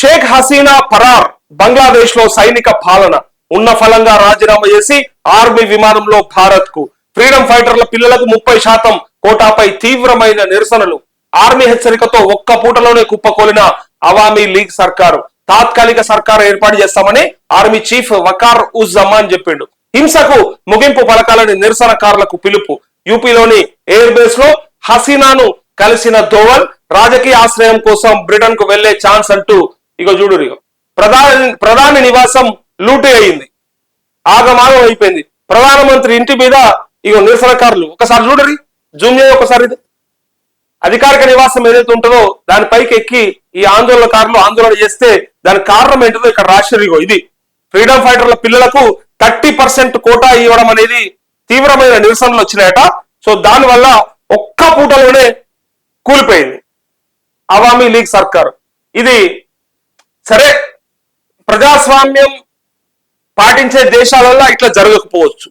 షేక్ హసీనా పరార్ బంగ్లాదేశ్లో సైనిక పాలన ఉన్న ఫలంగా రాజీనామా చేసి ఆర్మీ విమానంలో భారత్కు ఫ్రీడమ్ ఫైటర్ల పిల్లలకు ముప్పై శాతం కోటాపై తీవ్రమైన నిరసనలు. ఆర్మీ హెచ్చరికతో ఒక్క పూటలోనే కుప్పకూలిన అవామీ లీగ్ సర్కారు. తాత్కాలిక సర్కారు ఏర్పాటు చేస్తామని ఆర్మీ చీఫ్ వకార్ ఉజ్ జమాన్ చెప్పిండు. హింసకు ముగింపు పలకాలని నిరసనకారులకు పిలుపు. యూపీలోని ఎయిర్ బేస్లో హసీనాను కలిసిన దోవల్ రాజకీయ ఆశ్రయం కోసం బ్రిటన్కు వెళ్ళే ఛాన్స్ అంటూ ఇగో చూడు ఇగో. ప్రధాని ప్రధాని నివాసం లూటీ అయింది. ఆగమాగం అయిపోయింది. ప్రధానమంత్రి ఇంటి మీద ఇగో నిరసనకారులు ఒకసారి చూడరి. జూమ్ చేయ ఒకసారి. ఇది అధికారిక నివాసం ఏదైతే ఉంటుందో దానిపైకి ఎక్కి ఈ ఆందోళనకారులు ఆందోళన చేస్తే దాని కారణం ఏంటో ఇక్కడ రాశారు ఇగో. ఇది ఫ్రీడమ్ ఫైటర్ల పిల్లలకు థర్టీ పర్సెంట్ కోటా ఇవ్వడం అనేది తీవ్రమైన నిరసనలు వచ్చినాయట. సో దానివల్ల ఒక్క పూటలోనే కూలిపోయింది. అవామీ లీగ్ సర్కార్. ఇది సరే ప్రజాస్వామ్యం పాటించే దేశాలలో ఇట్లా జరగకపోవచ్చు.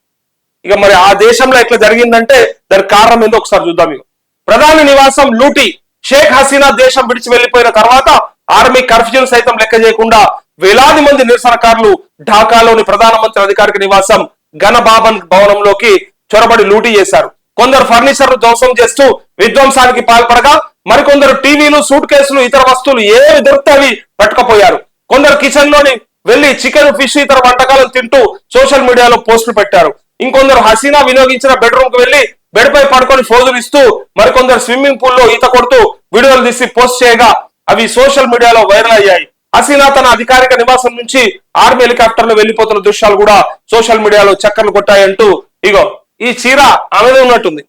ఇక మరి ఆ దేశంలో ఎట్లా జరిగిందంటే దానికి కారణం ఏందో ఒకసారి చూద్దాం ఇక ప్రధాని నివాసం లూటి. షేక్ హసీనా దేశం విడిచి వెళ్ళిపోయిన తర్వాత ఆర్మీ కర్ఫ్యూ సైతం లెక్క చేయకుండా వేలాది మంది నిరసనకారులు ఢాకాలోని ప్రధానమంత్రి అధికారిక నివాసం ఘనబాబన్ భవనంలోకి చొరబడి లూటీ చేశారు. కొందరు ఫర్నిచర్ ధ్వంసం చేస్తూ విధ్వంసానికి పాల్పడగా మరికొందరు టీవీలు సూట్ కేసులు ఇతర వస్తువులు ఏవి దొరికితే అవి పట్టుకపోయారు. కొందరు కిచెన్లోని వెళ్ళి చికెన్ ఫిష్ ఇతర వంటకాలను తింటూ సోషల్ మీడియాలో పోస్టులు పెట్టారు. ఇంకొందరు హసీనా వినియోగించిన బెడ్రూమ్కు వెళ్ళి బెడ్ పై పడుకొని ఫోజులు ఇస్తూ మరికొందరు స్విమ్మింగ్ పూల్లో ఈత కొడుతూ వీడియోలు తీసి పోస్ట్ చేయగా అవి సోషల్ మీడియాలో వైరల్ అయ్యాయి. హసీనా తన అధికారిక నివాసం నుంచి ఆర్మీ హెలికాప్టర్లో వెళ్ళిపోతున్న దృశ్యాలు కూడా సోషల్ మీడియాలో చక్కర్లు కొట్టాయంటూ ఇగో ఈ చీర ఆమెదే ఉన్నట్టుంది.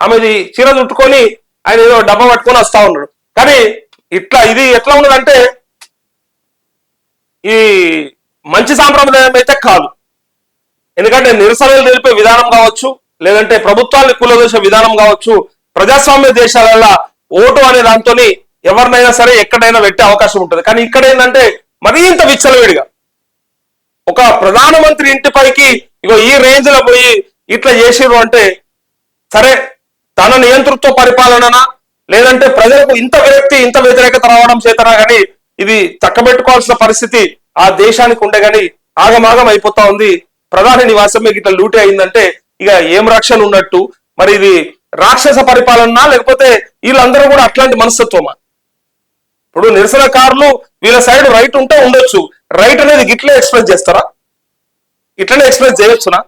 ఆమెది చీర చుట్టుకొని ఆయన ఏదో డబ్బా పట్టుకొని వస్తా ఉన్నాడు. కానీ ఇట్లా ఇది ఎట్లా ఉన్నదంటే ఈ మంచి సాంప్రదాయం అయితే కాదు. ఎందుకంటే నిరసనలు తెలిపే విధానం కావచ్చు లేదంటే ప్రభుత్వాన్ని కూలదోసే విధానం కావచ్చు ప్రజాస్వామ్య దేశాలలో ఓటు అనే దాంతో ఎవరినైనా సరే ఎక్కడైనా పెట్టే అవకాశం ఉంటుంది. కానీ ఇక్కడ ఏంటంటే మరింత విచ్చలవిడిగా ఒక ప్రధానమంత్రి ఇంటిపైకి ఇగో ఈ రేంజ్లో పోయి ఇట్లా చేసిరు అంటే సరే నియంతృత్వ పరిపాలననా? లేదంటే ప్రజలకు ఇంత వ్యక్తి ఇంత వ్యతిరేకత రావడం చేతనా కానీ ఇది చక్కబెట్టుకోవాల్సిన పరిస్థితి ఆ దేశానికి ఉండగాని ఆగమాగం అయిపోతా ఉంది. ప్రధాని నివాసం మీకు ఇట్లా లూటీ అయిందంటే ఇక ఏం రక్షణ ఉన్నట్టు? మరి ఇది రాక్షస పరిపాలన లేకపోతే వీళ్ళందరూ కూడా అట్లాంటి మనస్తత్వమా? ఇప్పుడు నిరసనకారులు వీళ్ళ సైడ్ రైట్ ఉంటే ఉండొచ్చు. రైట్ అనేది గిట్లే ఎక్స్ప్రెస్ చేస్తారా? ఇట్లనే ఎక్స్ప్రెస్ చేయొచ్చునా?